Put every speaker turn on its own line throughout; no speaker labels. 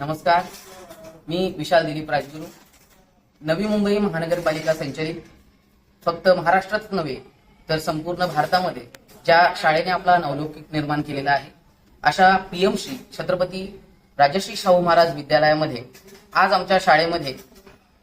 नमस्कार. मी विशाल दिलीप राजगुरू. नवी मुंबई महानगरपालिका संचलित. फक्त महाराष्ट्रात नव्हे तर संपूर्ण भारतामध्ये ज्या शाळेने आपला नवलौकिक निर्माण केलेला आहे अशा पीएम श्री छत्रपती राजश्री शाहू महाराज विद्यालयामध्ये आज आमच्या शाळेमध्ये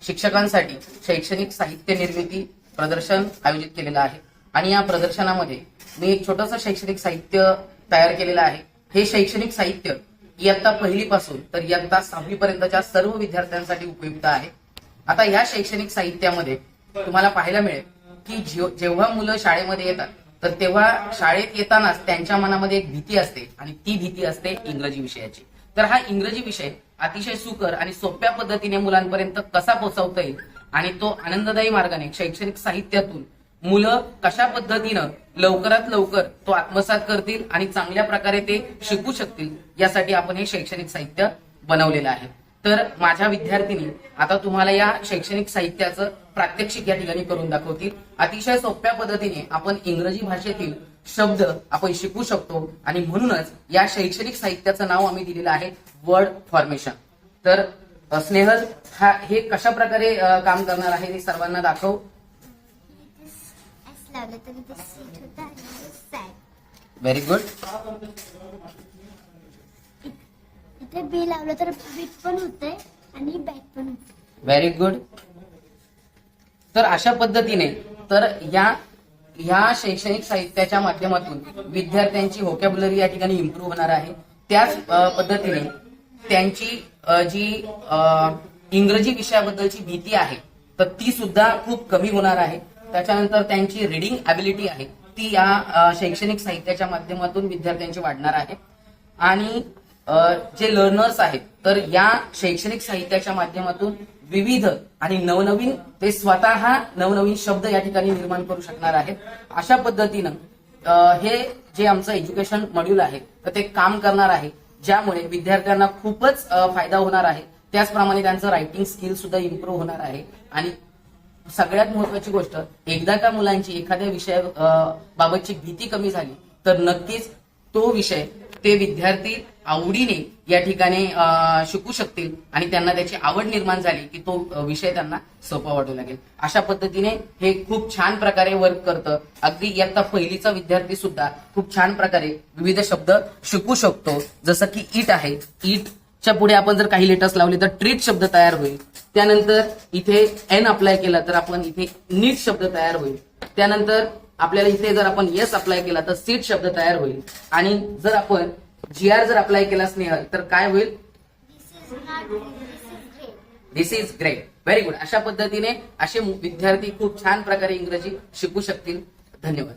शिक्षकांसाठी शैक्षणिक साहित्य निर्मिती प्रदर्शन आयोजित केलेलं आहे. आणि या प्रदर्शनामध्ये मी एक छोटंसं शैक्षणिक साहित्य तयार केलेलं आहे. हे शैक्षणिक साहित्य इयत्ता पहिलीपासून तर इयत्ता सहावी पर्यंतच्या सर्व विद्यार्थ्यांसाठी उपयुक्त आहे. आता या शैक्षणिक साहित्यामध्ये तुम्हाला पाहायला मिळेल की जेव्हा मुलं शाळेमध्ये येतात तर तेव्हा शाळेत येतानाच त्यांच्या मनामध्ये एक भीती असते आणि ती भीती असते इंग्रजी विषयाची. तर हा इंग्रजी विषय अतिशय सुकर आणि सोप्या पद्धतीने मुलांपर्यंत कसा पोहोचवता येईल आणि तो आनंददायी मार्गाने शैक्षणिक साहित्यातून मुलं कशा पद्धतीनं लवकरात लवकर तो आत्मसात करतील आणि चांगल्या प्रकारे ते शिकू शकतील यासाठी आपण हे शैक्षणिक साहित्य बनवलेलं आहे. तर माझ्या विद्यार्थिनी आता तुम्हाला या शैक्षणिक साहित्याचं प्रात्यक्षिक या ठिकाणी करून दाखवतील. अतिशय सोप्या पद्धतीने आपण इंग्रजी भाषेतील शब्द आपण शिकू शकतो आणि म्हणूनच या शैक्षणिक साहित्याचं नाव आम्ही दिलेलं आहे वर्ड फॉर्मेशन. तर स्नेहल हा हे कशा प्रकारे काम करणार आहे हे सर्वांना दाखव.
लावलं तर सीट होतं
व्हेरी गुड
इथे बी लावलं तर बीट पण होतंय आणि बॅट पण होते
व्हेरी गुड तर अशा पद्धतीने तर या या शैक्षणिक साहित्याच्या माध्यमातून विद्यार्थ्यांची व्होकॅब्युलरी या ठिकाणी इम्प्रूव्ह होणार आहे. त्याच पद्धतीने त्यांची जी इंग्रजी विषयाबद्दलची भीती आहे तर ती सुद्धा खूप कमी होणार आहे. त्याच्यानंतर त्यांची रिडिंग ॲबिलिटी आहे. ती या शैक्षणिक साहित्याच्या माध्यमातून विद्यार्थ्यांची वाढणार आहे. आणि जे लर्नर्स आहेत तर या शैक्षणिक साहित्याच्या माध्यमातून विविध आणि नवनवीन ते स्वतः नवनवीन शब्द या ठिकाणी निर्माण करू शकणार आहेत. अशा पद्धतीनं हे जे आमचं एज्युकेशन मॉड्यूल आहे तर ते काम करणार आहे. ज्यामुळे विद्यार्थ्यांना खूपच फायदा होणार आहे. त्याचप्रमाणे त्यांचं रायटिंग स्किल सुद्धा इम्प्रूव्ह होणार आहे. आणि सगळ्यात महत्वाची गोष्ट एकदा का मुलांची एखाद्या विषया बाबतची भीती कमी झाली तर नक्कीच तो विषय ते विद्यार्थी आवडीने या ठिकाणी शिकू शकतील आणि त्यांना त्याची आवड निर्माण झाली की तो विषय त्यांना सोपा वाटू लागेल. अशा पद्धतीने हे खूप छान प्रकारे वर्क करतं. अगदी इयत्ता पहिलीचा विद्यार्थी सुद्धा खूप छान प्रकारे विविध शब्द शिकू शकतो. जसं की इट आहे. इट च्या पुढे आपण जर काही लेटर्स लावले तर ट्रीट शब्द तयार होईल. त्यानंतर इथे एन अप्लाय केला तर आपण इथे नीट शब्द तयार होईल. त्यानंतर आपल्याला इथे जर आपण येस अप्लाय केला तर सीट शब्द तयार होईल. आणि जर आपण जी आर जर अप्लाय केला स्नेहल तर काय होईल?
This is
this is great very good अशा पद्धतीने असे विद्यार्थी खूप छान प्रकारे इंग्रजी शिकू शकतील. धन्यवाद.